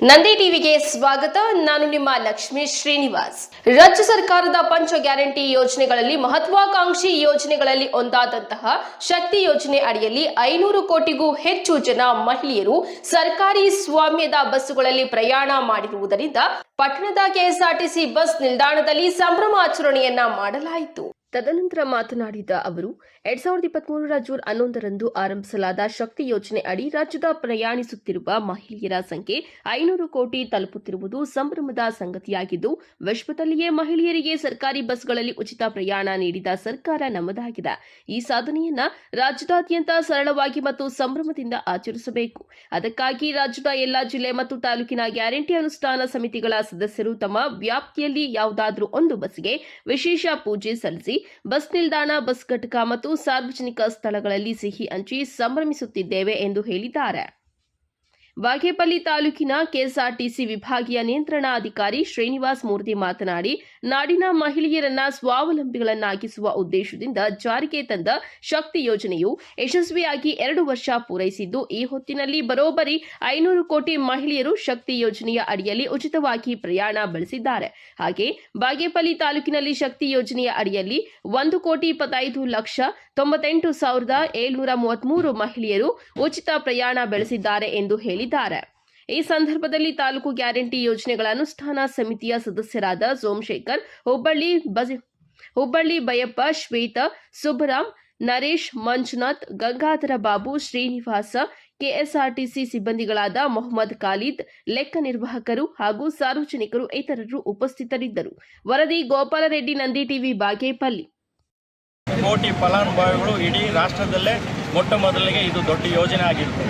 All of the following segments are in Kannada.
ನಂದಿ ಟಿವಿಗೆ ಸ್ವಾಗತ. ನಾನು ನಿಮ್ಮ ಲಕ್ಷ್ಮೀ ಶ್ರೀನಿವಾಸ್. ರಾಜ್ಯ ಸರ್ಕಾರದ ಪಂಚ ಗ್ಯಾರಂಟಿ ಯೋಜನೆಗಳಲ್ಲಿ ಮಹತ್ವಾಕಾಂಕ್ಷಿ ಯೋಜನೆಗಳಲ್ಲಿ ಒಂದಾದಂತಹ ಶಕ್ತಿ ಯೋಜನೆ ಅಡಿಯಲ್ಲಿ ಐನೂರು ಕೋಟಿಗೂ ಹೆಚ್ಚು ಜನ ಮಹಿಳೆಯರು ಸರ್ಕಾರಿ ಸ್ವಾಮ್ಯದ ಬಸ್ಸುಗಳಲ್ಲಿ ಪ್ರಯಾಣ ಮಾಡಿರುವುದರಿಂದ ಪಟ್ಟಣದ ಕೆಎಸ್ಆರ್ಟಿಸಿ ಬಸ್ ನಿಲ್ದಾಣದಲ್ಲಿ ಸಂಭ್ರಮಾಚರಣೆಯನ್ನ ಮಾಡಲಾಯಿತು. ತದನಂತರ ಮಾತನಾಡಿದ ಅವರು, ಎರಡ್ ಸಾವಿರದ ಇಪ್ಪತ್ಮೂರರ ಜೂನ್ ಹನ್ನೊಂದರಂದು ಆರಂಭಿಸಲಾದ ಶಕ್ತಿ ಯೋಜನೆ ಅಡಿ ರಾಜ್ಯದ ಪ್ರಯಾಣಿಸುತ್ತಿರುವ ಮಹಿಳೆಯರ ಸಂಖ್ಯೆ ಐನೂರು ಕೋಟಿ ತಲುಪುತ್ತಿರುವುದು ಸಂಭ್ರಮದ ಸಂಗತಿಯಾಗಿದ್ದು, ವಿಶ್ವದಲ್ಲಿಯೇ ಮಹಿಳೆಯರಿಗೆ ಸರ್ಕಾರಿ ಬಸ್ಗಳಲ್ಲಿ ಉಚಿತ ಪ್ರಯಾಣ ನೀಡಿದ ಸರ್ಕಾರ ನಮ್ಮದಾಗಿದೆ. ಈ ಸಾಧನೆಯನ್ನ ರಾಜ್ಯದಾದ್ಯಂತ ಸರಳವಾಗಿ ಮತ್ತು ಸಂಭ್ರಮದಿಂದ ಆಚರಿಸಬೇಕು. ಅದಕ್ಕಾಗಿ ರಾಜ್ಯದ ಎಲ್ಲಾ ಜಿಲ್ಲೆ ಮತ್ತು ತಾಲೂಕಿನ ಗ್ಯಾರಂಟಿ ಅನುಷ್ಠಾನ ಸಮಿತಿಗಳ ಸದಸ್ಯರು ತಮ್ಮ ವ್ಯಾಪ್ತಿಯಲ್ಲಿ ಯಾವುದಾದರೂ ಒಂದು ಬಸ್ಗೆ ವಿಶೇಷ ಪೂಜೆ ಸಲ್ಲಿಸಿ, ಬಸ್ ನಿಲ್ದಾಣ, ಬಸ್ ಘಟಕ ಮತ್ತು ಸಾರ್ವಜನಿಕ ಸ್ಥಳಗಳಲ್ಲಿ ಸಿಹಿ ಹಂಚಿ ಸಂಭ್ರಮಿಸುತ್ತಿದ್ದೇವೆ ಎಂದು ಹೇಳಿದ್ದಾರೆ. ಬಾಗೇಪಲ್ಲಿ ತಾಲೂಕಿನ ಕೆಎಸ್ಆರ್ಟಿಸಿ ವಿಭಾಗೀಯ ನಿಯಂತ್ರಣಾಧಿಕಾರಿ ಶ್ರೀನಿವಾಸ್ ಮೂರ್ತಿ ಮಾತನಾಡಿ, ನಾಡಿನ ಮಹಿಳೆಯರನ್ನ ಸ್ವಾವಲಂಬಿಗಳನ್ನಾಗಿಸುವ ಉದ್ದೇಶದಿಂದ ಜಾರಿಗೆ ತಂದ ಶಕ್ತಿ ಯೋಜನೆಯು ಯಶಸ್ವಿಯಾಗಿ ಎರಡು ವರ್ಷ ಪೂರೈಸಿದ್ದು, ಈ ಹೊತ್ತಿನಲ್ಲಿ ಬರೋಬ್ಬರಿ ಐನೂರು ಕೋಟಿ ಮಹಿಳೆಯರು ಶಕ್ತಿ ಯೋಜನೆಯ ಅಡಿಯಲ್ಲಿ ಉಚಿತವಾಗಿ ಪ್ರಯಾಣ ಬೆಳೆಸಿದ್ದಾರೆ. ಹಾಗೆ, ಬಾಗೇಪಲ್ಲಿ ತಾಲೂಕಿನಲ್ಲಿ ಶಕ್ತಿ ಯೋಜನೆಯ ಅಡಿಯಲ್ಲಿ ಒಂದು ಕೋಟಿ ಇಪ್ಪತ್ತೈದು ಲಕ್ಷ ತೊಂಬತ್ತೆಂಟು ಸಾವಿರದ ಏಳ್ನೂರ ಮೂವತ್ಮೂರು ಮಹಿಳೆಯರು ಉಚಿತ ಪ್ರಯಾಣ ಬೆಳೆಸಿದ್ದಾರೆ ಎಂದು ಹೇಳಿದ್ದಾರೆ. ಈ ಸಂದರ್ಭದಲ್ಲಿ ತಾಲೂಕು ಗ್ಯಾರಂಟಿ ಯೋಜನೆಗಳ ಅನುಷ್ಠಾನ ಸಮಿತಿಯ ಸದಸ್ಯರಾದ ಸೋಮಶೇಖರ್, ಹುಬ್ಬಳ್ಳಿ ಬಜ, ಹುಬ್ಬಳ್ಳಿ ಬಯಪ್ಪ, ಶ್ವೇತ ಸುಬ್ಬರಾಮ್ ನರೇಶ್, ಮಂಜುನಾಥ್, ಗಂಗಾಧರ ಬಾಬು, ಶ್ರೀನಿವಾಸ, ಕೆಎಸ್ಆರ್ಟಿಸಿ ಸಿಬ್ಬಂದಿಗಳಾದ ಮೊಹಮ್ಮದ್ ಖಾಲಿದ್, ಲೆಕ್ಕ ನಿರ್ವಾಹಕರು ಹಾಗೂ ಸಾರ್ವಜನಿಕರು ಇತರರು ಉಪಸ್ಥಿತರಿದ್ದರು. ವರದಿ ಗೋಪಾಲರೆಡ್ಡಿ ನಂದಿ ಟಿವಿ, ಬಾಗೇಪಲ್ಲಿ. ಕೋಟಿ ಫಲಾನುಭವಿಗಳು ಇಡೀ ರಾಷ್ಟ್ರದಲ್ಲೇ ಮೊಟ್ಟ ಮೊದಲಿಗೆ ಇದು ದೊಡ್ಡ ಯೋಜನೆ ಆಗಿರ್ತದೆ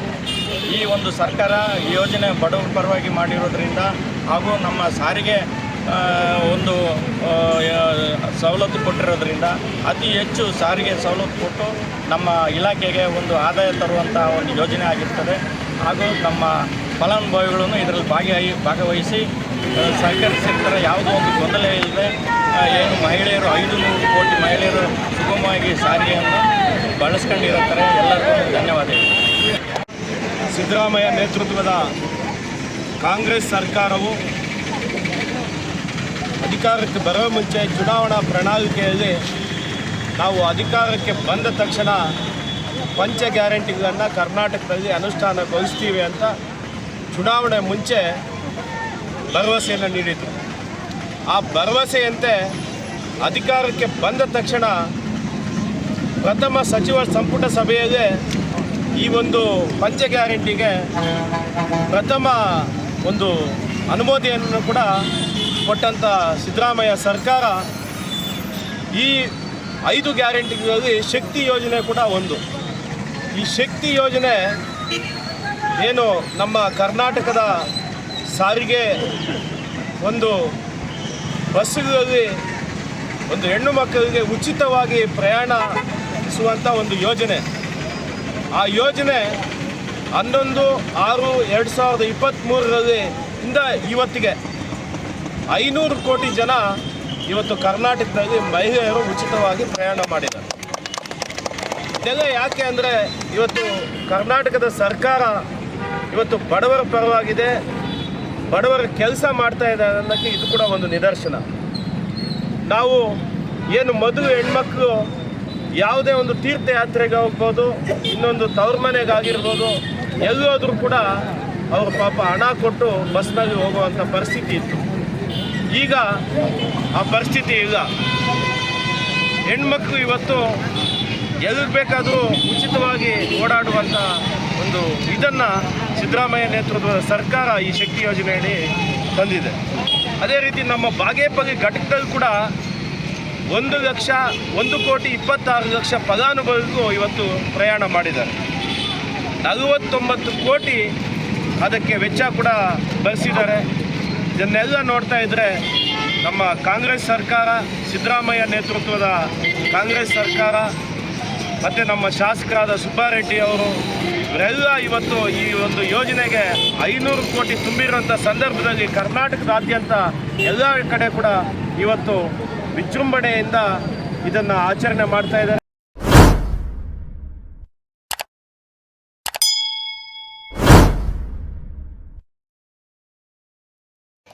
ಈ ಒಂದು ಸರ್ಕಾರ ಈ ಯೋಜನೆ ಬಡವರ ಪರವಾಗಿ ಮಾಡಿರೋದ್ರಿಂದ ಹಾಗೂ ನಮ್ಮ ಸಾರಿಗೆ ಒಂದು ಸವಲತ್ತು ಕೊಟ್ಟಿರೋದ್ರಿಂದ ಅತಿ ಹೆಚ್ಚು ಸಾರಿಗೆ ಸವಲತ್ತು ಕೊಟ್ಟು ನಮ್ಮ ಇಲಾಖೆಗೆ ಒಂದು ಆದಾಯ ತರುವಂಥ ಒಂದು ಯೋಜನೆ ಆಗಿರ್ತದೆ. ಹಾಗೂ ನಮ್ಮ ಫಲಾನುಭವಿಗಳನ್ನು ಇದರಲ್ಲಿ ಭಾಗಿಯಾಗಿ ಭಾಗವಹಿಸಿ ಸಹಕರಿಸಿರ್ತಾರೆ ಯಾವುದೋ ಒಂದು ಗೊಂದಲ ಇಲ್ಲದೆ ಏನು ಮಹಿಳೆಯರು ಐದು ನೂರು ಕೋಟಿ ಮಹಿಳೆಯರು ಸುಗಮವಾಗಿ ಸಾರಿಗೆಯನ್ನು ಬಳಸ್ಕೊಂಡಿರುತ್ತಾರೆ. ಎಲ್ಲರಿಗೂ ಧನ್ಯವಾದಗಳು. ಸಿದ್ದರಾಮಯ್ಯ ನೇತೃತ್ವದ ಕಾಂಗ್ರೆಸ್ ಸರ್ಕಾರವು ಅಧಿಕಾರಕ್ಕೆ ಬರೋ ಮುಂಚೆ ಚುನಾವಣಾ ಪ್ರಣಾಳಿಕೆಯಲ್ಲಿ ನಾವು ಅಧಿಕಾರಕ್ಕೆ ಬಂದ ತಕ್ಷಣ ಪಂಚ ಗ್ಯಾರಂಟಿಗಳನ್ನು ಕರ್ನಾಟಕದಲ್ಲಿ ಅನುಷ್ಠಾನಗೊಳಿಸ್ತೀವಿ ಅಂತ ಚುನಾವಣೆ ಮುಂಚೆ ಭರವಸೆಯನ್ನು ನೀಡಿದರು. ಆ ಭರವಸೆಯಂತೆ ಅಧಿಕಾರಕ್ಕೆ ಬಂದ ತಕ್ಷಣ ಪ್ರಥಮ ಸಚಿವ ಸಂಪುಟ ಸಭೆಯಲ್ಲಿ ಈ ಒಂದು ಪಂಚ ಗ್ಯಾರಂಟಿಗೆ ಪ್ರಥಮ ಒಂದು ಅನುಮೋದನೆಯನ್ನು ಕೂಡ ಕೊಟ್ಟಂಥ ಸಿದ್ದರಾಮಯ್ಯ ಸರ್ಕಾರ ಈ ಐದು ಗ್ಯಾರಂಟಿಗಳಲ್ಲಿ ಶಕ್ತಿ ಯೋಜನೆ ಕೂಡ ಒಂದು. ಈ ಶಕ್ತಿ ಯೋಜನೆ ಏನು ನಮ್ಮ ಕರ್ನಾಟಕದ ಸಾರಿಗೆ ಒಂದು ಬಸ್ಸುಗಳಲ್ಲಿ ಒಂದು ಹೆಣ್ಣು ಮಕ್ಕಳಿಗೆ ಉಚಿತವಾಗಿ ಪ್ರಯಾಣಿಸುವಂಥ ಒಂದು ಯೋಜನೆ. ಆ ಯೋಜನೆ ಹನ್ನೊಂದು, ಆರು, ಎರಡು ಸಾವಿರದ ಇಪ್ಪತ್ತ್ಮೂರರಲ್ಲಿ ಇಂದ ಇವತ್ತಿಗೆ ಐನೂರು ಕೋಟಿ ಜನ ಇವತ್ತು ಕರ್ನಾಟಕದಲ್ಲಿ ಮಹಿಳೆಯರು ಉಚಿತವಾಗಿ ಪ್ರಯಾಣ ಮಾಡಿದ್ದಾರೆ. ಇದೆಲ್ಲ ಯಾಕೆ ಅಂದರೆ ಇವತ್ತು ಕರ್ನಾಟಕದ ಸರ್ಕಾರ ಇವತ್ತು ಬಡವರ ಪರವಾಗಿದೆ, ಬಡವರ ಕೆಲಸ ಮಾಡ್ತಾ ಇದೆ ಅನ್ನೋಕ್ಕೆ ಇದು ಕೂಡ ಒಂದು ನಿದರ್ಶನ. ನಾವು ಏನು ಮದುವೆ ಹೆಣ್ಮಕ್ಳು ಯಾವುದೇ ಒಂದು ತೀರ್ಥಯಾತ್ರೆಗೆ ಹೋಗ್ಬೋದು, ಇನ್ನೊಂದು ತವ್ರ ಮನೆಗಾಗಿರ್ಬೋದು ಎಲ್ಲೋದ್ರೂ ಕೂಡ ಅವರು ಪಾಪ ಹಣ ಕೊಟ್ಟು ಬಸ್ನಲ್ಲಿ ಹೋಗುವಂಥ ಪರಿಸ್ಥಿತಿ ಇತ್ತು. ಈಗ ಆ ಪರಿಸ್ಥಿತಿ ಇಲ್ಲ ಹೆಣ್ಮಕ್ಳು ಇವತ್ತು ಎಲ್ಲಿ ಬೇಕಾದರೂ ಉಚಿತವಾಗಿ ಓಡಾಡುವಂಥ ಒಂದು ಇದನ್ನು ಸಿದ್ದರಾಮಯ್ಯ ನೇತೃತ್ವದ ಸರ್ಕಾರ ಈ ಶಕ್ತಿ ಯೋಜನೆಯಡಿ ತಂದಿದೆ. ಅದೇ ರೀತಿ ನಮ್ಮ ಬಾಗೇಪಲ್ಲಿ ಘಟಕದಲ್ಲಿ ಕೂಡ ಒಂದು ಲಕ್ಷ, ಒಂದು ಕೋಟಿ ಇಪ್ಪತ್ತಾರು ಲಕ್ಷ ಫಲಾನುಭವಿಗೂ ಇವತ್ತು ಪ್ರಯಾಣ ಮಾಡಿದ್ದಾರೆ. ನಲವತ್ತೊಂಬತ್ತು ಕೋಟಿ ಅದಕ್ಕೆ ವೆಚ್ಚ ಕೂಡ ಭರಿಸಿದ್ದಾರೆ ಇದನ್ನೆಲ್ಲ ನೋಡ್ತಾ ಇದ್ದರೆ ನಮ್ಮ ಕಾಂಗ್ರೆಸ್ ಸರ್ಕಾರ, ಸಿದ್ದರಾಮಯ್ಯ ನೇತೃತ್ವದ ಕಾಂಗ್ರೆಸ್ ಸರ್ಕಾರ, ಮತ್ತು ನಮ್ಮ ಶಾಸಕರಾದ ಸುಬ್ಬಾರೆಡ್ಡಿ ಅವರು, ಇವರೆಲ್ಲ ಇವತ್ತು ಈ ಒಂದು ಯೋಜನೆಗೆ ಐನೂರು ಕೋಟಿ ತುಂಬಿರುವಂಥ ಸಂದರ್ಭದಲ್ಲಿ ಕರ್ನಾಟಕದಾದ್ಯಂತ ಎಲ್ಲ ಕಡೆ ಕೂಡ ಇವತ್ತು ವಿಜೃಂಭಣೆಯಿಂದ ಇದನ್ನು ಆಚರಣೆ ಮಾಡ್ತಾ ಇದ್ದಾರೆ.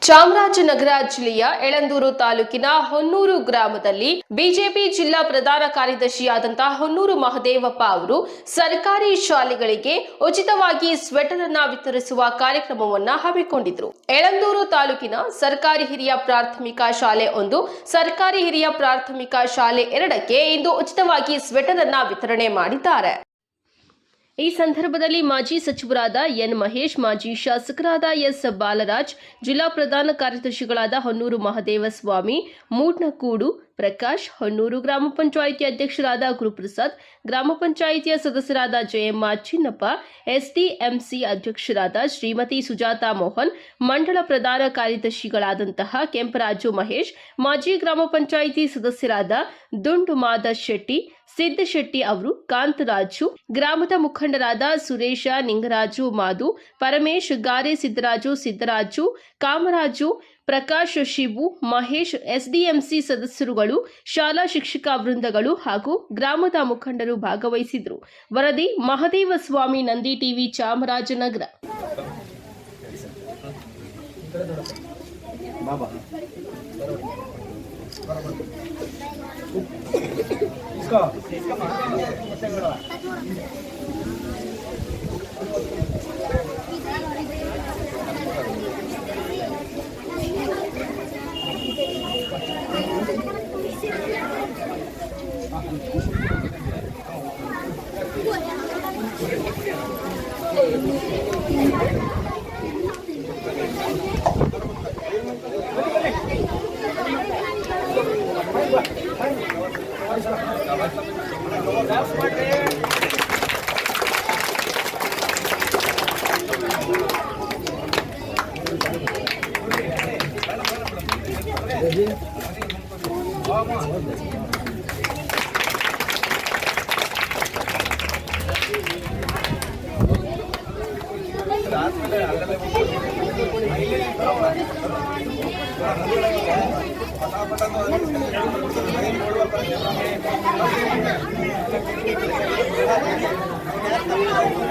ಚಾಮರಾಜನಗರ ಜಿಲ್ಲೆಯ ಎಳಂದೂರು ತಾಲೂಕಿನ ಹೊನ್ನೂರು ಗ್ರಾಮದಲ್ಲಿ ಬಿಜೆಪಿ ಜಿಲ್ಲಾ ಪ್ರಧಾನ ಕಾರ್ಯದರ್ಶಿಯಾದಂತಹ ಹೊನ್ನೂರು ಮಹದೇವಪ್ಪ ಅವರು ಸರ್ಕಾರಿ ಶಾಲೆಗಳಿಗೆ ಉಚಿತವಾಗಿ ಸ್ವೆಟರ್ ಅನ್ನ ವಿತರಿಸುವ ಕಾರ್ಯಕ್ರಮವನ್ನ ಹಮ್ಮಿಕೊಂಡಿದ್ರು. ಎಳಂದೂರು ತಾಲೂಕಿನ ಸರ್ಕಾರಿ ಹಿರಿಯ ಪ್ರಾಥಮಿಕ ಶಾಲೆ ಒಂದು, ಸರ್ಕಾರಿ ಹಿರಿಯ ಪ್ರಾಥಮಿಕ ಶಾಲೆ ಎರಡಕ್ಕೆ ಇಂದು ಉಚಿತವಾಗಿ ಸ್ವೆಟರ್ ಅನ್ನ ವಿತರಣೆ ಮಾಡಿದ್ದಾರೆ. ಈ ಸಂದರ್ಭದಲ್ಲಿ ಮಾಜಿ ಸಚಿವರಾದ ಎನ್ ಮಹೇಶ್, ಮಾಜಿ ಶಾಸಕರಾದ ಎಸ್ ಬಾಲರಾಜ್, ಜಿಲ್ಲಾ ಪ್ರಧಾನ ಕಾರ್ಯದರ್ಶಿಗಳಾದ ಹೊನ್ನೂರು ಮಹದೇವಸ್ವಾಮಿ, ಮೂಡ್ನಕೂಡು ಪ್ರಕಾಶ್, ಹೊನ್ನೂರು ಗ್ರಾಮ ಪಂಚಾಯಿತಿ ಅಧ್ಯಕ್ಷರಾದ ಗುರುಪ್ರಸಾದ್, ಗ್ರಾಮ ಪಂಚಾಯಿತಿಯ ಸದಸ್ಯರಾದ ಜಯಮ್ಮ ಚಿನ್ನಪ್ಪ ಎಸ್ಡಿಎಂಸಿ ಅಧ್ಯಕ್ಷರಾದ ಶ್ರೀಮತಿ ಸುಜಾತಾ ಮೋಹನ್, ಮಂಡಳ ಪ್ರಧಾನ ಕಾರ್ಯದರ್ಶಿಗಳಾದಂತಹ ಕೆಂಪರಾಜು ಮಹೇಶ್, ಮಾಜಿ ಗ್ರಾಮ ಪಂಚಾಯಿತಿ ಸದಸ್ಯರಾದ ದುಂಡು ಮಾದ ಶೆಟ್ಟಿ ಸಿದ್ದಶೆಟ್ಟಿ ಅವರು ಕಾಂತರಾಜು, ಗ್ರಾಮದ ಮುಖಂಡರಾದ ಸುರೇಶ, ನಿಂಗರಾಜು, ಮಾದು, ಪರಮೇಶ್, ಗಾರೆ ಸಿದ್ದರಾಜು ಸಿದ್ದರಾಜು, ಕಾಮರಾಜು, ಪ್ರಕಾಶ್, ಶಿವು, ಮಹೇಶ್, ಎಸ್ಡಿಎಂಸಿ ಸದಸ್ಯರುಗಳು, ಶಾಲಾ ಶಿಕ್ಷಕ ವೃಂದಗಳು ಹಾಗೂ ಗ್ರಾಮದ ಮುಖಂಡರು ಭಾಗವಹಿಸಿದರು ವರದಿ ಮಹದೇವ ಸ್ವಾಮಿ, ನಂದಿ ಟಿವಿ, ಚಾಮರಾಜನಗರ. इसका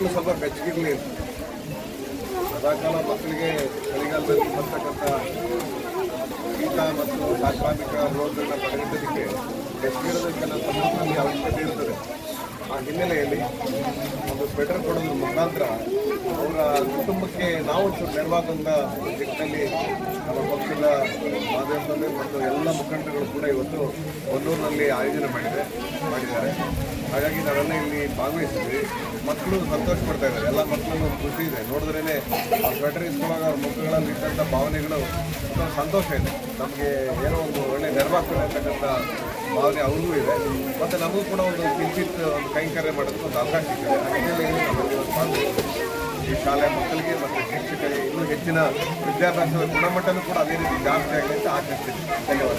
ಮಕ್ಕಳು ಸ್ವಲ್ಪ ಬೆಚ್ಚಗಿರಲಿ ಸದಾಕಾಲ ಮಕ್ಕಳಿಗೆ ಚಳಿಗಾಲದಲ್ಲಿ ಬರ್ತಕ್ಕಂಥ ಶೀತ ಮತ್ತು ಸಾಂಕ್ರಾಮಿಕ ರೋಗಗಳನ್ನ ಪಡೆಗಟ್ಟೋದಕ್ಕೆ ಬೆಚ್ಚಗಿರೋದಕ್ಕೆ ನನ್ನ ಸಂದರ್ಭದಲ್ಲಿ ಅವಶ್ಯಕತೆ ಇರ್ತದೆ. ಆ ಹಿನ್ನೆಲೆಯಲ್ಲಿ ಒಂದು ಸ್ವೆಟರ್ ಕೊಡೋದ್ರ ಮುಖಾಂತರ ಅವರ ಕುಟುಂಬಕ್ಕೆ ನಾವು ಒಂಚೂರು ನೆರವಾಗುವಂಥ ನಿಟ್ಟಿನಲ್ಲಿ ನಮ್ಮ ಪಕ್ಷದ ಮಾಧ್ಯಮದಲ್ಲಿ ಮತ್ತು ಎಲ್ಲ ಮುಖಂಡಗಳು ಕೂಡ ಇವತ್ತು ಒಂದೂರಿನಲ್ಲಿ ಆಯೋಜನೆ ಮಾಡಿದೆ ಮಾಡಿದ್ದಾರೆ. ಹಾಗಾಗಿ ನಾವೆಲ್ಲ ಇಲ್ಲಿ ಭಾಗವಹಿಸಿದ್ವಿ. ಮಕ್ಕಳು ಸಂತೋಷ ಪಡ್ತಾ ಇದ್ದಾರೆ. ಎಲ್ಲ ಮಕ್ಕಳು ಖುಷಿ ಇದೆ. ನೋಡಿದ್ರೇ ಆ ಸ್ವೆಟರ್ ಇಸ್ಕೊಳ್ಳುವಾಗ ಅವ್ರ ಮಕ್ಕಳಲ್ಲಿ ಇರ್ತಕ್ಕಂಥ ಭಾವನೆಗಳು ಸಂತೋಷ ಇದೆ. ನಮಗೆ ಏನೋ ಒಂದು ಒಳ್ಳೆ ನೆರವಾಗ್ತದೆ ಅಂತಕ್ಕಂಥ ಭಾವನೆ ಅವ್ರಿಗೂ ಇದೆ. ಮತ್ತು ನಮಗೂ ಕೂಡ ಒಂದು ಕಿಂಚಿತ್ ಒಂದು ಕೈಂಕರ್ಯ ಮಾಡೋದಕ್ಕೆ ಒಂದು ಅವಕಾಶ ಸಿಗ್ತದೆ ಹಾಗೆ. ಈ ಶಾಲೆಯ ಮಕ್ಕಳಿಗೆ ಮತ್ತು ಶಿಕ್ಷಕರಿಗೆ ಇನ್ನೂ ಹೆಚ್ಚಿನ ವಿದ್ಯಾಭ್ಯಾಸದ ಗುಣಮಟ್ಟನೂ ಕೂಡ ಅದೇ ರೀತಿ ಜಾಸ್ತಿ ಆಗಲಿ ಅಂತ ಆಶಿಸ್ತೀನಿ. ಧನ್ಯವಾದ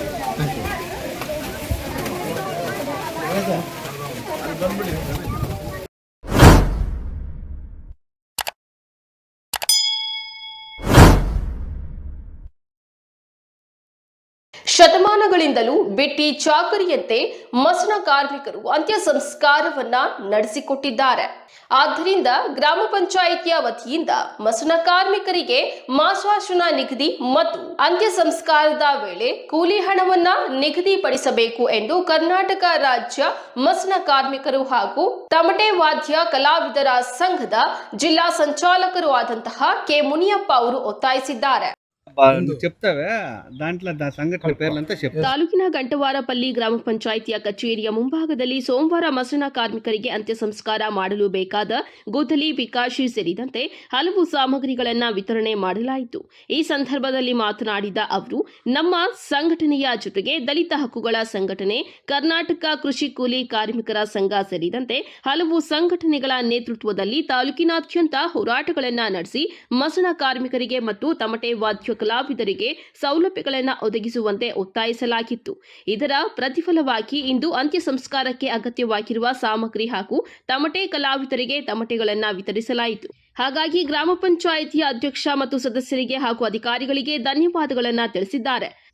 頑張れ。ಶತಮಾನಗಳಿಂದಲೂ ಬಿಟ್ಟಿ ಚಾಕರಿಯಂತೆ ಮಸಣ ಕಾರ್ಮಿಕರು ಅಂತ್ಯ ಸಂಸ್ಕಾರವನ್ನ ನಡೆಸಿಕೊಟ್ಟಿದ್ದಾರೆ. ಆದ್ದರಿಂದ ಗ್ರಾಮ ಪಂಚಾಯಿತಿಯ ವತಿಯಿಂದ ಮಸಣ ಕಾರ್ಮಿಕರಿಗೆ ಮಾಸಾಶನ ನಿಗದಿ ಮತ್ತು ಅಂತ್ಯ ಸಂಸ್ಕಾರದ ವೇಳೆ ಕೂಲಿ ಹಣವನ್ನ ನಿಗದಿಪಡಿಸಬೇಕು ಎಂದು ಕರ್ನಾಟಕ ರಾಜ್ಯ ಮಸಣ ಕಾರ್ಮಿಕರು ಹಾಗೂ ತಮಟೆ ವಾದ್ಯ ಕಲಾವಿದರ ಸಂಘದ ಜಿಲ್ಲಾ ಸಂಚಾಲಕರು ಆದಂತಹ ಕೆ ಮುನಿಯಪ್ಪ ಅವರು ಒತ್ತಾಯಿಸಿದ್ದಾರೆ. చెప్తావే దాంట్లో దా సంఘటన పేర్లంతా చెప్తా ತಾಲೂಕಿನ ಗಂಟವಾರಪಲ್ಲಿ ಗ್ರಾಮ ಪಂಚಾಯಿತಿಯ ಕಚೇರಿಯ ಮುಂಭಾಗದಲ್ಲಿ ಸೋಮವಾರ ಮಸಣ ಕಾರ್ಮಿಕರಿಗೆ ಅಂತ್ಯ ಸಂಸ್ಕಾರ ಮಾಡಲು ಬೇಕಾದ ಗುದ್ದಲಿ ಪಿಕಾಶಿ ಸೇರಿದಂತೆ ಹಲವು ಸಾಮಗ್ರಿಗಳನ್ನು ವಿತರಣೆ ಮಾಡಲಾಯಿತು ಈ ಸಂದರ್ಭದಲ್ಲಿ ಮಾತನಾಡಿದ ಅವರು ನಮ್ಮ ಸಂಘಟನೆಯ ಜೊತೆಗೆ ದಲಿತ ಹಕ್ಕುಗಳ ಸಂಘಟನೆ ಕರ್ನಾಟಕ ಕೃಷಿ ಕೂಲಿ ಕಾರ್ಮಿಕರ ಸಂಘ ಸೇರಿದಂತೆ ಹಲವು ಸಂಘಟನೆಗಳ ನೇತೃತ್ವದಲ್ಲಿ ತಾಲೂಕಿನಾದ್ಯಂತ ಹೋರಾಟಗಳನ್ನು ನಡೆಸಿ ಮಸಣ ಕಾರ್ಮಿಕರಿಗೆ ಮತ್ತು ತಮಟೆ ವಾದ್ಯ ಕಲಾವಿದರಿಗೆ ಸೌಲಭ್ಯಗಳನ್ನು ಒದಗಿಸುವಂತೆ ಒತ್ತಾಯಿಸಲಾಗಿತ್ತು. ಇದರ ಪ್ರತಿಫಲವಾಗಿ ಇಂದು ಅಂತ್ಯ ಸಂಸ್ಕಾರಕ್ಕೆ ಅಗತ್ಯವಾಗಿರುವ ಸಾಮಗ್ರಿ ಹಾಗೂ ತಮಟೆ ಕಲಾವಿದರಿಗೆ ತಮಟೆಗಳನ್ನು ವಿತರಿಸಲಾಯಿತು. ಹಾಗಾಗಿ ಗ್ರಾಮ ಪಂಚಾಯಿತಿಯ ಅಧ್ಯಕ್ಷ ಮತ್ತು ಸದಸ್ಯರಿಗೆ ಹಾಗೂ ಅಧಿಕಾರಿಗಳಿಗೆ ಧನ್ಯವಾದಗಳನ್ನು ತಿಳಿಸಿದ್ದಾರೆ.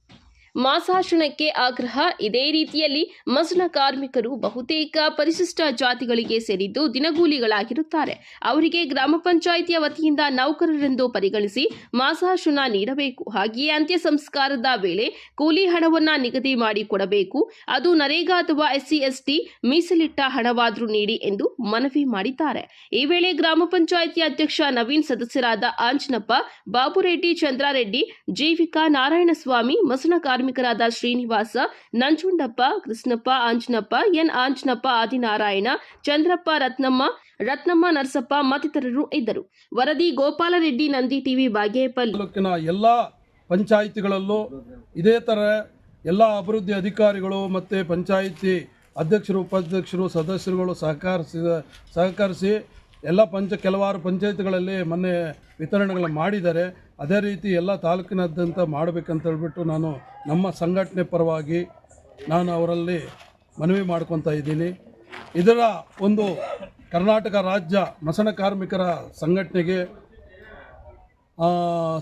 ಮಾಸಾಶನಕ್ಕೆ ಆಗ್ರಹ. ಇದೇ ರೀತಿಯಲ್ಲಿ ಮಸಣ ಕಾರ್ಮಿಕರು ಬಹುತೇಕ ಪರಿಶಿಷ್ಟ ಜಾತಿಗಳಿಗೆ ಸೇರಿದ್ದು ದಿನಗೂಲಿಗಳಾಗಿರುತ್ತಾರೆ. ಅವರಿಗೆ ಗ್ರಾಮ ಪಂಚಾಯಿತಿಯ ವತಿಯಿಂದ ನೌಕರರೆಂದು ಪರಿಗಣಿಸಿ ಮಾಸಾಶನ ನೀಡಬೇಕು. ಹಾಗೆಯೇ ಅಂತ್ಯ ಸಂಸ್ಕಾರದ ವೇಳೆ ಕೂಲಿ ಹಣವನ್ನ ನಿಗದಿ ಮಾಡಿ ಕೊಡಬೇಕು. ಅದು ನರೇಗಾ ಅಥವಾ ಎಸ್ಸಿ, ಎಸ್ಟಿ ಮೀಸಲಿಟ್ಟ ಹಣವಾದರೂ ನೀಡಿ ಎಂದು ಮನವಿ ಮಾಡಿದ್ದಾರೆ. ಈ ವೇಳೆ ಗ್ರಾಮ ಪಂಚಾಯಿತಿ ಅಧ್ಯಕ್ಷ ನವೀನ್ ಸದಸ್ಯರಾದ ಆಂಜನಪ್ಪ ಬಾಬುರೆಡ್ಡಿ, ಚಂದ್ರಾರೆಡ್ಡಿ, ಜೀವಿಕಾ ನಾರಾಯಣಸ್ವಾಮಿ ಮಸಣ ಕಾರ್ಮಿಕರಾದ ಶ್ರೀನಿವಾಸ, ನಂಜುಂಡಪ್ಪ, ಕೃಷ್ಣಪ್ಪ, ಆಂಜನಪ್ಪ, ಎನ್. ಆಂಜನಪ್ಪ, ಆದಿನಾರಾಯಣ, ಚಂದ್ರಪ್ಪ, ರತ್ನಮ್ಮ ರತ್ನಮ್ಮ, ನರಸಪ್ಪ ಮತ್ತಿತರರು ಇದ್ದರು. ವರದಿ ಗೋಪಾಲರೆಡ್ಡಿ, ನಂದಿ ಟಿವಿ, ಬಾಗೇಪಲ್ಲಿ. ತಾಲೂಕಿನ ಎಲ್ಲ ಪಂಚಾಯಿತಿಗಳಲ್ಲೂ ಇದೇ ತರ ಎಲ್ಲ ಅಭಿವೃದ್ಧಿ ಅಧಿಕಾರಿಗಳು ಮತ್ತು ಪಂಚಾಯಿತಿ ಅಧ್ಯಕ್ಷರು, ಉಪಾಧ್ಯಕ್ಷರು, ಸದಸ್ಯರುಗಳು ಸಹಕರಿಸಿದ ಸಹಕರಿಸಿ ಎಲ್ಲ ಪಂಚ, ಕೆಲವಾರು ಪಂಚಾಯತ್ಗಳಲ್ಲಿ ಮೊನ್ನೆ ವಿತರಣೆಗಳನ್ನು ಮಾಡಿದ್ದಾರೆ. ಅದೇ ರೀತಿ ಎಲ್ಲ ತಾಲೂಕಿನಾದ್ಯಂತ ಮಾಡಬೇಕಂತ ಹೇಳ್ಬಿಟ್ಟು ನಾನು ನಮ್ಮ ಸಂಘಟನೆ ಪರವಾಗಿ ನಾನು ಅವರಲ್ಲಿ ಮನವಿ ಮಾಡ್ಕೊತಾ ಇದ್ದೀನಿ. ಇದರ ಒಂದು ಕರ್ನಾಟಕ ರಾಜ್ಯ ಮಸಣ ಕಾರ್ಮಿಕರ ಸಂಘಟನೆಗೆ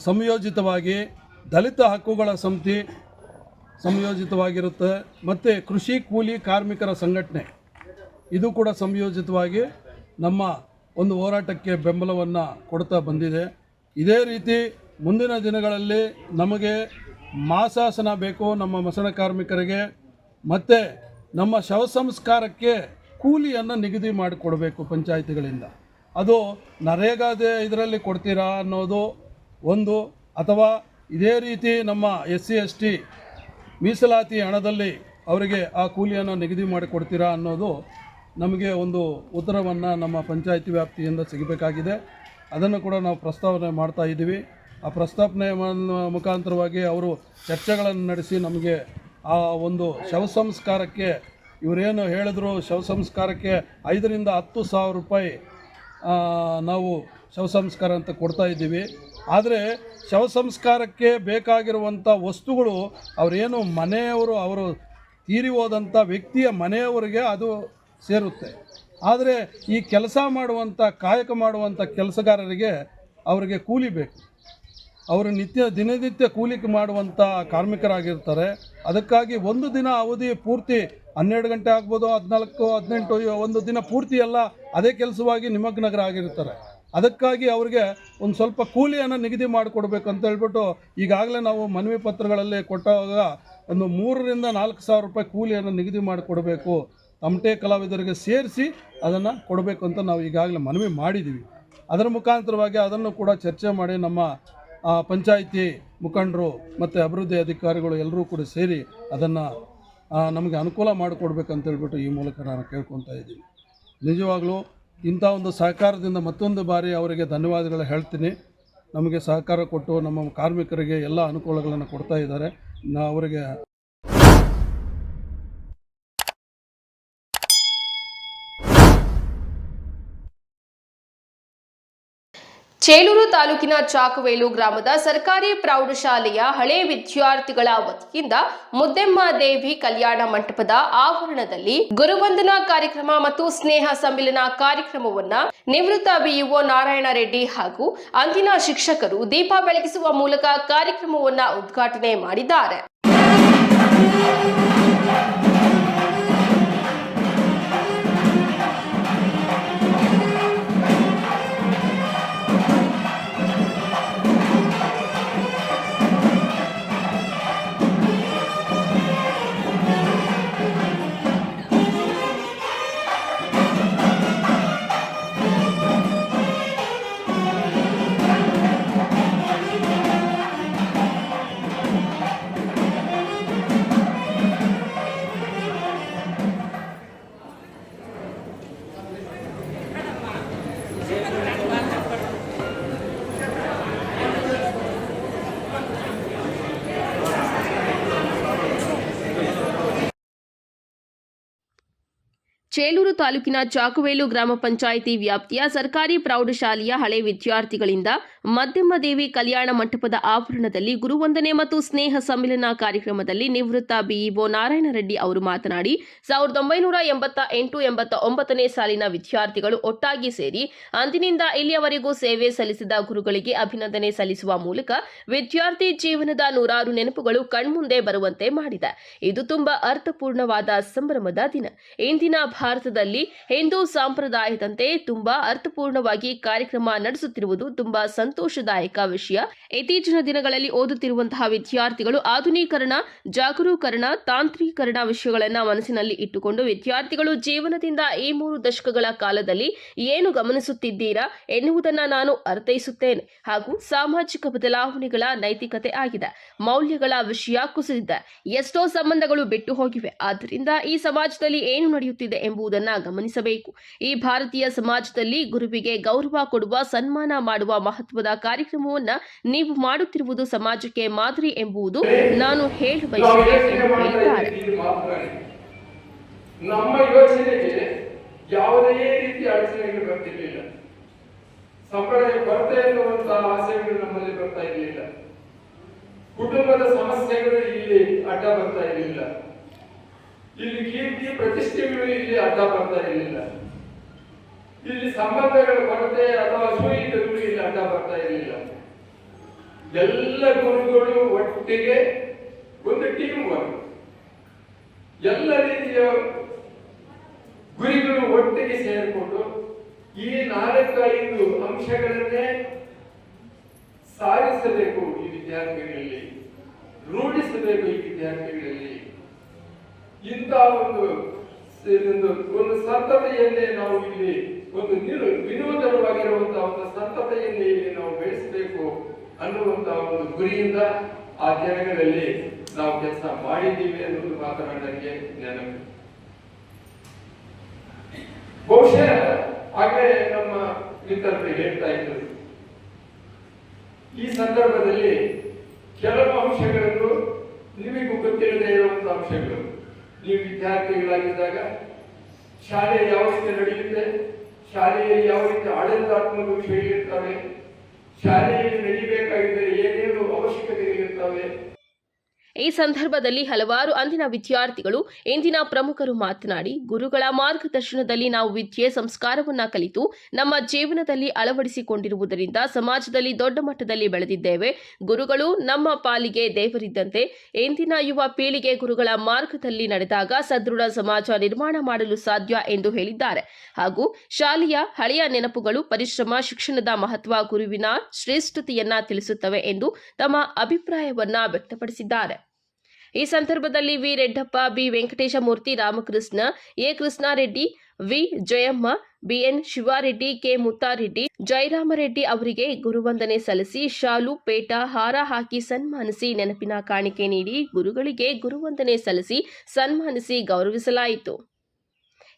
ಸಂಯೋಜಿತವಾಗಿ ದಲಿತ ಹಕ್ಕುಗಳ ಸಮಿತಿ ಸಂಯೋಜಿತವಾಗಿರುತ್ತೆ ಮತ್ತು ಕೃಷಿ ಕೂಲಿ ಕಾರ್ಮಿಕರ ಸಂಘಟನೆ. ಇದು ಕೂಡ ಸಂಯೋಜಿತವಾಗಿ ನಮ್ಮ ಒಂದು ಹೋರಾಟಕ್ಕೆ ಬೆಂಬಲವನ್ನು ಕೊಡ್ತಾ ಬಂದಿದೆ. ಇದೇ ರೀತಿ ಮುಂದಿನ ದಿನಗಳಲ್ಲಿ ನಮಗೆ ಮಾಸಾಸನ ಬೇಕು ನಮ್ಮ ಮಸಣ ಕಾರ್ಮಿಕರಿಗೆ, ಮತ್ತು ನಮ್ಮ ಶವ ಸಂಸ್ಕಾರಕ್ಕೆ ಕೂಲಿಯನ್ನು ನಿಗದಿ ಮಾಡಿಕೊಡಬೇಕು ಪಂಚಾಯಿತಿಗಳಿಂದ. ಅದು ನರೇಗಾದೆ ಇದರಲ್ಲಿ ಕೊಡ್ತೀರಾ ಅನ್ನೋದು ಒಂದು, ಅಥವಾ ಇದೇ ರೀತಿ ನಮ್ಮ ಎಸ್ ಸಿ ಎಸ್ ಟಿ ಮೀಸಲಾತಿ ಹಣದಲ್ಲಿ ಅವರಿಗೆ ಆ ಕೂಲಿಯನ್ನು ನಿಗದಿ ಮಾಡಿಕೊಡ್ತೀರಾ ಅನ್ನೋದು ನಮಗೆ ಒಂದು ಉತ್ತರವನ್ನು ನಮ್ಮ ಪಂಚಾಯಿತಿ ವ್ಯಾಪ್ತಿಯಿಂದ ಸಿಗಬೇಕಾಗಿದೆ. ಅದನ್ನು ಕೂಡ ನಾವು ಪ್ರಸ್ತಾವನೆ ಮಾಡ್ತಾ ಇದ್ದೀವಿ. ಆ ಪ್ರಸ್ತಾಪನೆ ಮುಖಾಂತರವಾಗಿ ಅವರು ಚರ್ಚೆಗಳನ್ನು ನಡೆಸಿ ನಮಗೆ ಆ ಒಂದು ಶವ ಸಂಸ್ಕಾರಕ್ಕೆ ಇವರೇನು ಹೇಳಿದ್ರು ಶವ ಸಂಸ್ಕಾರಕ್ಕೆ ಐದರಿಂದ ಹತ್ತು ಸಾವಿರ ರೂಪಾಯಿ ನಾವು ಶವ ಸಂಸ್ಕಾರ ಅಂತ ಕೊಡ್ತಾ ಇದ್ದೀವಿ. ಆದರೆ ಶವ ಸಂಸ್ಕಾರಕ್ಕೆ ಬೇಕಾಗಿರುವಂಥ ವಸ್ತುಗಳು ಅವರೇನು ಮನೆಯವರು, ಅವರು ತೀರಿ ಹೋದಂಥ ವ್ಯಕ್ತಿಯ ಮನೆಯವರಿಗೆ ಅದು ಸೇರುತ್ತೆ. ಆದರೆ ಈ ಕೆಲಸ ಮಾಡುವಂಥ ಕಾಯಕ ಮಾಡುವಂಥ ಕೆಲಸಗಾರರಿಗೆ ಅವರಿಗೆ ಕೂಲಿ ಬೇಕು. ಅವರು ನಿತ್ಯ ದಿನನಿತ್ಯ ಕೂಲಿ ಮಾಡುವಂಥ ಕಾರ್ಮಿಕರಾಗಿರ್ತಾರೆ. ಅದಕ್ಕಾಗಿ ಒಂದು ದಿನ ಅವಧಿ ಪೂರ್ತಿ ಹನ್ನೆರಡು ಗಂಟೆ ಆಗ್ಬೋದು, ಹದಿನಾಲ್ಕು, ಹದಿನೆಂಟು, ಒಂದು ದಿನ ಪೂರ್ತಿ ಎಲ್ಲ ಅದೇ ಕೆಲಸವಾಗಿ ನಿಮಗ್ನಗರಾಗಿರ್ತಾರೆ ಅದಕ್ಕಾಗಿ ಅವರಿಗೆ ಒಂದು ಸ್ವಲ್ಪ ಕೂಲಿಯನ್ನು ನಿಗದಿ ಮಾಡಿಕೊಡ್ಬೇಕು ಅಂತ ಹೇಳ್ಬಿಟ್ಟು ಈಗಾಗಲೇ ನಾವು ಮನವಿ ಪತ್ರಗಳಲ್ಲಿ ಕೊಟ್ಟಾಗ ಒಂದು ಮೂರರಿಂದ ನಾಲ್ಕು ಸಾವಿರ ರೂಪಾಯಿ ಕೂಲಿಯನ್ನು ನಿಗದಿ ಮಾಡಿಕೊಡ್ಬೇಕು. ತಮಟೆ ಕಲಾವಿದರಿಗೆ ಸೇರಿಸಿ ಅದನ್ನು ಕೊಡಬೇಕು ಅಂತ ನಾವು ಈಗಾಗಲೇ ಮನವಿ ಮಾಡಿದ್ದೀವಿ ಅದರ ಮುಖಾಂತರವಾಗಿ ಅದನ್ನು ಕೂಡ ಚರ್ಚೆ ಮಾಡಿ ನಮ್ಮ ಆ, ಪಂಚಾಯಿತಿ ಮುಖಂಡರು ಮತ್ತು ಅಭಿವೃದ್ಧಿ ಅಧಿಕಾರಿಗಳು ಎಲ್ಲರೂ ಕೂಡ ಸೇರಿ ಅದನ್ನು ನಮಗೆ ಅನುಕೂಲ ಮಾಡಿಕೊಡ್ಬೇಕಂತ ಹೇಳ್ಬಿಟ್ಟು ಈ ಮೂಲಕ ನಾನು ಕೇಳ್ಕೊತಾ ಇದ್ದೀನಿ. ನಿಜವಾಗಲೂ ಇಂಥ ಒಂದು ಸಹಕಾರದಿಂದ ಮತ್ತೊಂದು ಬಾರಿ ಅವರಿಗೆ ಧನ್ಯವಾದಗಳು ಹೇಳ್ತೀನಿ. ನಮಗೆ ಸಹಕಾರ ಕೊಟ್ಟು ನಮ್ಮ ಕಾರ್ಮಿಕರಿಗೆ ಎಲ್ಲ ಅನುಕೂಲಗಳನ್ನು ಕೊಡ್ತಾ ಇದ್ದಾರೆ. ನಾ ಅವರಿಗೆ ಚೇಳೂರು ತಾಲೂಕಿನ ಚಾಕವೇಲು ಗ್ರಾಮದ ಸರ್ಕಾರಿ ಪ್ರೌಢಶಾಲೆಯ ಹಳೆ ವಿದ್ಯಾರ್ಥಿಗಳ ವತಿಯಿಂದ ಮುದ್ದೆಮ್ಮ ದೇವಿ ಕಲ್ಯಾಣ ಮಂಟಪದ ಆವರಣದಲ್ಲಿ ಗುರುವಂದನಾ ಕಾರ್ಯಕ್ರಮ ಮತ್ತು ಸ್ನೇಹ ಸಮ್ಮಿಲನ ಕಾರ್ಯಕ್ರಮವನ್ನ ನಿವೃತ್ತ ಬಿಇಒ ನಾರಾಯಣ ರೆಡ್ಡಿ ಹಾಗೂ ಅಂದಿನ ಶಿಕ್ಷಕರು ದೀಪ ಬೆಳಗಿಸುವ ಮೂಲಕ ಕಾರ್ಯಕ್ರಮವನ್ನ ಉದ್ಘಾಟನೆ ಮಾಡಿದ್ದಾರೆ. ಚೇಲೂರು ತಾಲೂಕಿನ ಚಾಕುವೇಲು ಗ್ರಾಮ ಪಂಚಾಯಿತಿ ವ್ಯಾಪ್ತಿಯ ಸರ್ಕಾರಿ ಪ್ರೌಢಶಾಲೆಯ ಹಳೆ ವಿದ್ಯಾರ್ಥಿಗಳಿಂದ ಮಧ್ಯಮ ದೇವಿ ಕಲ್ಯಾಣ ಮಂಟಪದ ಆವರಣದಲ್ಲಿ ಗುರುವಂದನೆ ಮತ್ತು ಸ್ನೇಹ ಸಮ್ಮಿಲನ ಕಾರ್ಯಕ್ರಮದಲ್ಲಿ ನಿವೃತ್ತ ಬಿಇಒ ನಾರಾಯಣ ರೆಡ್ಡಿ ಅವರು ಮಾತನಾಡಿ, ಸಾವಿರದ ಒಂಬೈನೂರ ಎಂಬತ್ತ ಎಂಟು ಎಂಬತ್ತ ಒಂಬತ್ತನೇ ಸಾಲಿನ ವಿದ್ಯಾರ್ಥಿಗಳು ಒಟ್ಟಾಗಿ ಸೇರಿ ಅಂದಿನಿಂದ ಇಲ್ಲಿಯವರೆಗೂ ಸೇವೆ ಸಲ್ಲಿಸಿದ ಗುರುಗಳಿಗೆ ಅಭಿನಂದನೆ ಸಲ್ಲಿಸುವ ಮೂಲಕ ವಿದ್ಯಾರ್ಥಿ ಜೀವನದ ನೂರಾರು ನೆನಪುಗಳು ಕಣ್ಮುಂದೆ ಬರುವಂತೆ ಮಾಡಿದೆ. ಇದು ತುಂಬಾ ಅರ್ಥಪೂರ್ಣವಾದ ಸಂಭ್ರಮದ ದಿನ. ಇಂದಿನ ಭಾರತದಲ್ಲಿ ಹಿಂದೂ ಸಂಪ್ರದಾಯದಂತೆ ತುಂಬಾ ಅರ್ಥಪೂರ್ಣವಾಗಿ ಕಾರ್ಯಕ್ರಮ ನಡೆಸುತ್ತಿರುವುದು ತುಂಬಾ ಸಂತೋಷದಾಯಕ ವಿಷಯ. ಇತ್ತೀಚಿನ ದಿನಗಳಲ್ಲಿ ಓದುತ್ತಿರುವಂತಹ ವಿದ್ಯಾರ್ಥಿಗಳು ಆಧುನೀಕರಣ, ಜಾಗರೂಕರಣ, ತಾಂತ್ರೀಕರಣ ವಿಷಯಗಳನ್ನು ಮನಸ್ಸಿನಲ್ಲಿ ಇಟ್ಟುಕೊಂಡು ವಿದ್ಯಾರ್ಥಿಗಳು ಜೀವನದಿಂದ ಈ ಮೂರು ದಶಕಗಳ ಕಾಲದಲ್ಲಿ ಏನು ಗಮನಿಸುತ್ತಿದ್ದೀರಾ ಎನ್ನುವುದನ್ನ ನಾನು ಅರ್ಥೈಸುತ್ತೇನೆ. ಹಾಗೂ ಸಾಮಾಜಿಕ ಬದಲಾವಣೆಗಳ ನೈತಿಕತೆ ಆಗಿದೆ. ಮೌಲ್ಯಗಳ ವಿಷಯ ಕುಸಿದಿದೆ. ಎಷ್ಟೋ ಸಂಬಂಧಗಳು ಬಿಟ್ಟು ಹೋಗಿವೆ. ಆದ್ದರಿಂದ ಈ ಸಮಾಜದಲ್ಲಿ ಏನು ನಡೆಯುತ್ತಿದೆ ಎಂಬುದನ್ನ ಗಮನಿಸಬೇಕು. ಈ ಭಾರತೀಯ ಸಮಾಜದಲ್ಲಿ ಗುರುವಿಗೆ ಗೌರವ ಕೊಡುವ ಸನ್ಮಾನ ಮಾಡುವ ಮಹತ್ವದ ಕಾರ್ಯಕ್ರಮವನ್ನ ನೀವು ಮಾಡುತ್ತಿರುವುದು ಸಮಾಜಕ್ಕೆ ಮಾದರಿ ಎಂಬುದು ನಾನು ಹೇಳ ನಮ್ಮ ಯೋಚನೆಗೆ ಯಾವುದೇ ರೀತಿಯ ಅಡಚಣೆಗಳು ಬರ್ತಿರ್ಲಿಲ್ಲ. ಸಂಪ್ರದಾಯ ಕೊರತೆ ಎನ್ನುವಂತಹ ಆಸೆಗಳು ನಮ್ಮಲ್ಲಿ ಬರ್ತಾ ಇರಲಿಲ್ಲ. ಕುಟುಂಬದ ಸಮಸ್ಯೆಗಳು ಇಲ್ಲಿ ಅಡ್ಡ ಬರ್ತಾ ಇರಲಿಲ್ಲ. ಇಲ್ಲಿ ಕೀರ್ತಿ ಪ್ರತಿಷ್ಠೆಗಳು ಇಲ್ಲಿ ಅಡ್ಡ ಬರ್ತಾ ಇರಲಿಲ್ಲ. ಇಲ್ಲಿ ಸಂಬಂಧಗಳ ಕೊರತೆ ಅಥವಾ ಅಸೂಯಿತಗಳು ಇಲ್ಲಿ ಅಡ್ಡ ಬರ್ತಾ ಇರಲಿಲ್ಲ. ಎಲ್ಲ ಗುರುಗಳು ಒಟ್ಟಿಗೆ ಒಂದು ಟೀಮ್ ವರ್ಕ್ ಎಲ್ಲ ರೀತಿಯ ಗುರಿಗಳು ಒಟ್ಟಿಗೆ ಸೇರಿಕೊಂಡು ಈ ನಾಲ್ಕೈದು ಅಂಶಗಳನ್ನೇ ಸಾಧಿಸಬೇಕು ಈ ವಿದ್ಯಾರ್ಥಿಗಳಲ್ಲಿ, ರೂಢಿಸಬೇಕು ಈ ವಿದ್ಯಾರ್ಥಿಗಳಲ್ಲಿ. ಇಂಥ ಒಂದು ಒಂದು ಒಂದು ಸಂತತೆಯನ್ನೇ ನಾವು ಇಲ್ಲಿ ಒಂದು ನಿರು ವಿನೂತನವಾಗಿರುವಂತಹ ಒಂದು ಸಂತತೆಯನ್ನೇ ಇಲ್ಲಿ ನಾವು ಬೆಳೆಸಬೇಕು ಅನ್ನುವಂತಹ ಒಂದು ಗುರಿಯಿಂದ ಆ ದಿನಗಳಲ್ಲಿ ನಾವು ಕೆಲಸ ಮಾಡಿದ್ದೀವಿ ಅನ್ನೋದು ಮಾತನಾಡಕ್ಕೆ ನೆನಪು. ಬಹುಶಃ ಹಾಗೆ ನಮ್ಮ ಮಿತ್ರರು ಹೇಳ್ತಾ ಇದ್ರು. ಈ ಸಂದರ್ಭದಲ್ಲಿ ಕೆಲವು ಅಂಶಗಳನ್ನು ನಿಮಗೂ ಗೊತ್ತಿಲ್ಲದೆ ಇರುವಂತಹ ಅಂಶಗಳು. ನೀವು ವಿದ್ಯಾರ್ಥಿಗಳಾಗಿದ್ದಾಗ ಶಾಲೆ ಯಾವ ರೀತಿ ನಡೆಯುತ್ತೆ? ಶಾಲೆಯಲ್ಲಿ ಯಾವ ರೀತಿ ಆಡಳಿತಾತ್ಮಕ ವಿಷಯಗಳಿರ್ತವೆ ಶಾಲೆಯಲ್ಲಿ ನಡಿಬೇಕಾಗಿದ್ದರೆ ಏನೇನು ಅವಶ್ಯಕತೆಗಳಿರ್ತವೆ? ಈ ಸಂದರ್ಭದಲ್ಲಿ ಹಲವಾರು ಅಂದಿನ ವಿದ್ಯಾರ್ಥಿಗಳು, ಇಂದಿನ ಪ್ರಮುಖರು ಮಾತನಾಡಿ, ಗುರುಗಳ ಮಾರ್ಗದರ್ಶನದಲ್ಲಿ ನಾವು ವಿದ್ಯೆ ಸಂಸ್ಕಾರವನ್ನ ಕಲಿತು, ನಮ್ಮ ಜೀವನದಲ್ಲಿ ಅಳವಡಿಸಿಕೊಂಡಿರುವುದರಿಂದ ಸಮಾಜದಲ್ಲಿ ದೊಡ್ಡ ಮಟ್ಟದಲ್ಲಿ ಬೆಳೆದಿದ್ದೇವೆ. ಗುರುಗಳು ನಮ್ಮ ಪಾಲಿಗೆ ದೇವರಿದ್ದಂತೆ, ಇಂದಿನ ಯುವ ಪೀಳಿಗೆ ಗುರುಗಳ ಮಾರ್ಗದಲ್ಲಿ ನಡೆದಾಗ ಸದೃಢ ಸಮಾಜ ನಿರ್ಮಾಣ ಮಾಡಲು ಸಾಧ್ಯ ಎಂದು ಹೇಳಿದ್ದಾರೆ. ಹಾಗೂ ಶಾಲೆಯ ಹಳೆಯ ನೆನಪುಗಳು, ಪರಿಶ್ರಮ, ಶಿಕ್ಷಣದ ಮಹತ್ವ ಗುರುವಿನ ಶ್ರೇಷ್ಠತೆಯನ್ನ ತಿಳಿಸುತ್ತವೆ ಎಂದು ತಮ್ಮ ಅಭಿಪ್ರಾಯವನ್ನ ವ್ಯಕ್ತಪಡಿಸಿದ್ದಾರೆ. ಈ ಸಂದರ್ಭದಲ್ಲಿ V Reddappa, B Venkatesha Murthy Ramakrishna, A Krishnareddy, V Jayamma BN Shivareddy, K Muttareddy, Jayaramareddy ಅವರಿಗೆ ಗುರುವಂದನೆ ಸಲ್ಲಿಸಿ ಶಾಲು, ಪೇಟ, ಹಾರ ಹಾಕಿ ಸನ್ಮಾನಿಸಿ ನೆನಪಿನ ಕಾಣಿಕೆ ನೀಡಿ ಗುರುಗಳಿಗೆ ಗುರುವಂದನೆ ಸಲ್ಲಿಸಿ ಸನ್ಮಾನಿಸಿ ಗೌರವಿಸಲಾಯಿತು.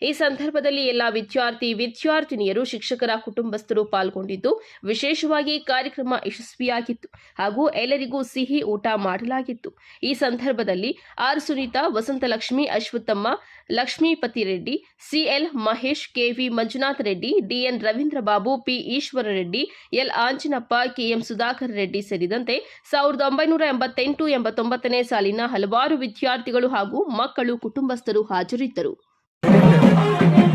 ಈ ಸಂದರ್ಭದಲ್ಲಿ ಎಲ್ಲ ವಿದ್ಯಾರ್ಥಿ, ವಿದ್ಯಾರ್ಥಿನಿಯರು, ಶಿಕ್ಷಕರ ಕುಟುಂಬಸ್ಥರು ಪಾಲ್ಗೊಂಡಿದ್ದು, ವಿಶೇಷವಾಗಿ ಕಾರ್ಯಕ್ರಮ ಯಶಸ್ವಿಯಾಗಿತ್ತು ಹಾಗೂ ಎಲ್ಲರಿಗೂ ಸಿಹಿ ಊಟ ಮಾಡಲಾಗಿತ್ತು. ಈ ಸಂದರ್ಭದಲ್ಲಿ R Sunitha, Vasanthalakshmi, Ashwathamma, Lakshmipathi Reddy CL Mahesh KV Manjunatha Reddy DN Ravindra Babu P Eshwara Reddy, L Anjanappa KM Sudhakar Reddy ಸೇರಿದಂತೆ ಸಾವಿರದ ಒಂಬೈನೂರ ಎಂಬತ್ತೆಂಟು ಎಂಬತ್ತೊಂಬತ್ತನೇ ಸಾಲಿನ ಹಲವಾರು ವಿದ್ಯಾರ್ಥಿಗಳು ಹಾಗೂ ಮಕ್ಕಳು, ಕುಟುಂಬಸ್ಥರು ಹಾಜರಿದ್ದರು. Thank you.